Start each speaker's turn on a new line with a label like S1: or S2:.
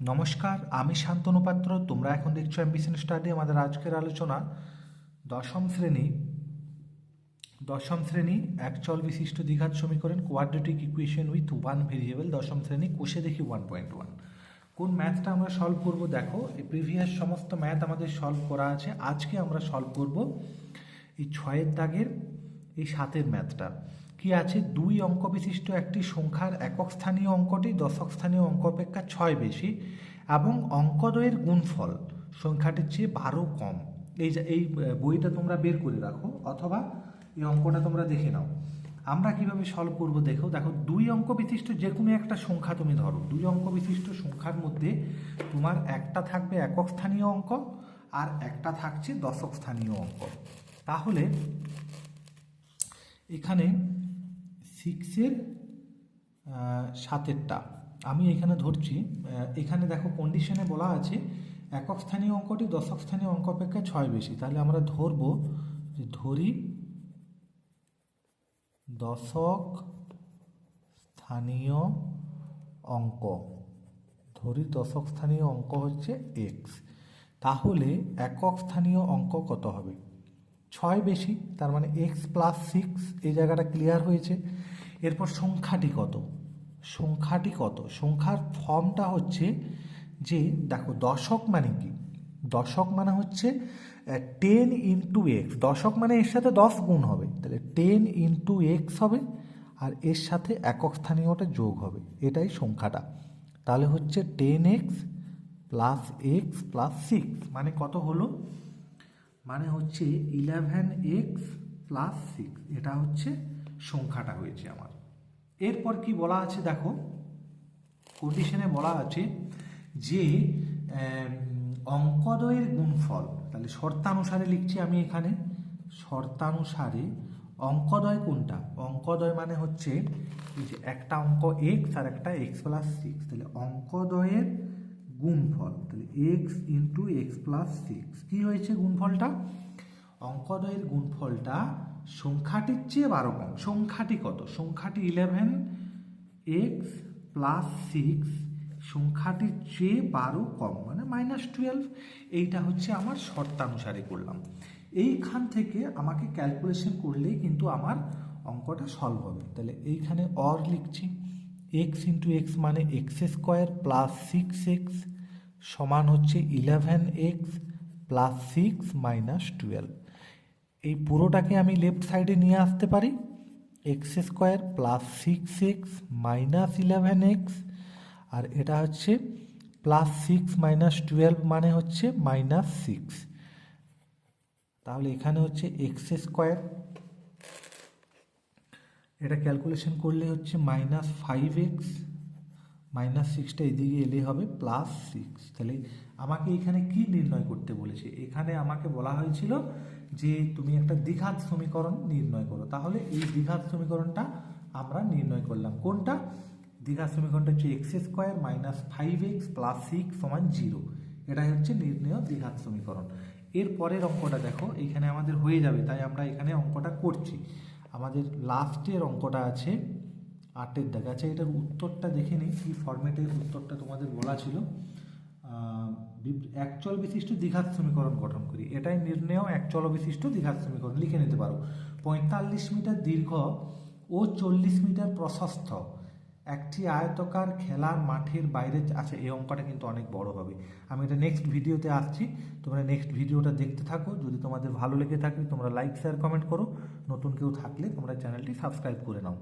S1: নমস্কার, আমি শান্তনু পাত্র, তোমরা এখন দেখছ অ্যাম্বিশন স্টাডি আমাদের আজকের আলোচনা। দশম শ্রেণি দশম শ্রেণি একচল বিশিষ্ট দ্বিঘাত সমীকরণ quadratic equation with one variable দশম শ্রেণি, কোষে দেখি ওয়ান পয়েন্ট ওয়ান কোন ম্যাথটা আমরা সলভ করব দেখো, এই প্রিভিয়াস সমস্ত ম্যাথ আমাদের সলভ করা আছে। আজকে আমরা সলভ করব এই ছয়ের দাগের এই সাতের ম্যাথটা। কি আছে? দুই অঙ্ক বিশিষ্ট একটি সংখ্যার একক স্থানীয় অঙ্কটি দশক স্থানীয় অঙ্ক অপেক্ষা ছয় বেশি এবং অঙ্কদ্বয়ের গুণফল সংখ্যাটির চেয়ে বারো কম। এই এই বইটা তোমরা বের করে রাখো অথবা এই অঙ্কটা তোমরা দেখে নাও। আমরা কীভাবে সলভ করব দেখো? দেখো, দুই অঙ্ক বিশিষ্ট যে কোনো একটা সংখ্যা তুমি ধরো। দুই অঙ্ক বিশিষ্ট সংখ্যার মধ্যে তোমার একটা থাকবে একক স্থানীয় অঙ্ক আর একটা থাকছে দশক স্থানীয় অঙ্ক। তাহলে এখানে সিক্সের সাতেরটা। আমি এখানে ধরছি এখানে দেখো কন্ডিশনে বলা আছে, একক স্থানীয় অঙ্কটি দশক স্থানীয় অঙ্ক অপেক্ষা ছয় বেশি। তাহলে আমরা ধরবো যে ধরি দশক স্থানীয় অঙ্ক। ধরি দশক স্থানীয় অঙ্ক হচ্ছে এক্স তাহলে একক স্থানীয় অঙ্ক কত হবে? ছয় বেশি, তার মানে এক্স প্লাস সিক্স এই জায়গাটা ক্লিয়ার হয়েছে। এরপর সংখ্যাটি কত? সংখ্যাটি কত? সংখ্যার ফর্মটা হচ্ছে যে, দেখো দশক মানে কি? দশক মানে হচ্ছে টেন ইন্টু এক্স দশক মানে এর সাথে দশ গুণ হবে। তাহলে টেন ইন্টু এক্স হবে, আর এর সাথে একক স্থানীয়টা যোগ হবে। এটাই সংখ্যাটা। তাহলে হচ্ছে ten x plus x plus six মানে কত হলো? মানে হচ্ছে ইলেভেন এক্স প্লাস সিক্স এটা হচ্ছে সংখ্যাটা হয়েছে আমার। এরপর কি বলা আছে দেখো? কন্ডিশনে বলা আছে যে আম, অঙ্কদ্বয়ের গুণফল তাহলে শর্তানুসারে লিখছি আমি এখানে। শর্তানুসারে অঙ্কদ্বয় কোনটা? অঙ্কদ্বয় মানে হচ্ছে একটা অঙ্ক এক্স আর একটা এক্স প্লাস সিক্স তাহলে অঙ্কদ্বয়ের গুণফল, তাহলে x into x plus six কী হয়েছে গুণফলটা? অঙ্কদ্বয়ের গুণফলটা সংখ্যাটির চেয়ে বারো কম। সংখ্যাটি কত? সংখ্যাটি ইলেভেন এক্স প্লাস সিক্স সংখ্যাটির চেয়ে বারো কম মানে মাইনাস টুয়েলভ এইটা হচ্ছে আমার শর্তানুসারে করলাম। এইখান থেকে আমাকে ক্যালকুলেশন করলেই কিন্তু আমার অঙ্কটা সলভ হবে। তাহলে এইখানে অর লিখছি। এক্স ইন্টু এক্স মানে x square plus six x সমান হচ্ছে eleven x plus six minus twelve এই পুরোটাকে আমি লেফট সাইডে নিয়ে আসতে পারি। X square plus six x minus eleven x আর এটা হচ্ছে প্লাস সিক্স মাইনাস টুয়েলভ মানে হচ্ছে মাইনাস সিক্স তাহলে এখানে হচ্ছে এক্স স্কোয়ার এটা ক্যালকুলেশন করলে হচ্ছে মাইনাস ফাইভ এক্স মাইনাস সিক্সটা এদিকে এলে হবে প্লাস সিক্স তাহলে আমাকে এখানে কি নির্ণয় করতে বলেছে? এখানে আমাকে বলা হয়েছিল যে তুমি একটা দ্বিঘাত সমীকরণ নির্ণয় করো। তাহলে এই দ্বিঘাত সমীকরণটা আমরা নির্ণয় করলাম। কোনটা? দ্বিঘাত সমীকরণটা হচ্ছে x square minus five x plus six সমান জিরো এটাই হচ্ছে নির্ণয় দ্বিঘাত সমীকরণ। এর পরের অঙ্কটা দেখো, এখানে আমাদের হয়ে যাবে, তাই আমরা এখানে অঙ্কটা করছি। আমাদের লাস্টের অঙ্কটা আছে আটের দাগ। আচ্ছা এটার উত্তরটা দেখে নিই, কী ফর্ম্যাটের উত্তরটা তোমাদের বলা ছিল। একচল বিশিষ্ট দ্বিঘাত সমীকরণ গঠন করি। এটাই নির্ণয় একচল বিশিষ্ট দ্বিঘাত সমীকরণ। লিখে নিতে পারো। পঁয়তাল্লিশ মিটার দীর্ঘ ও চল্লিশ মিটার প্রশস্ত। একটি আয়তকার খেলার মাঠের বাইরে আছে এই অঙ্কটা কিন্তু অনেক বড় হবে। আমি এটা নেক্সট ভিডিওতে আসছি। তোমরা নেক্সট ভিডিওটা দেখতে থাকো। যদি তোমাদের ভালো লেগে থাকে, তোমরা লাইক শেয়ার কমেন্ট করো। নতুন কেউ থাকলে তোমরা চ্যানেলটি সাবস্ক্রাইব করে নাও।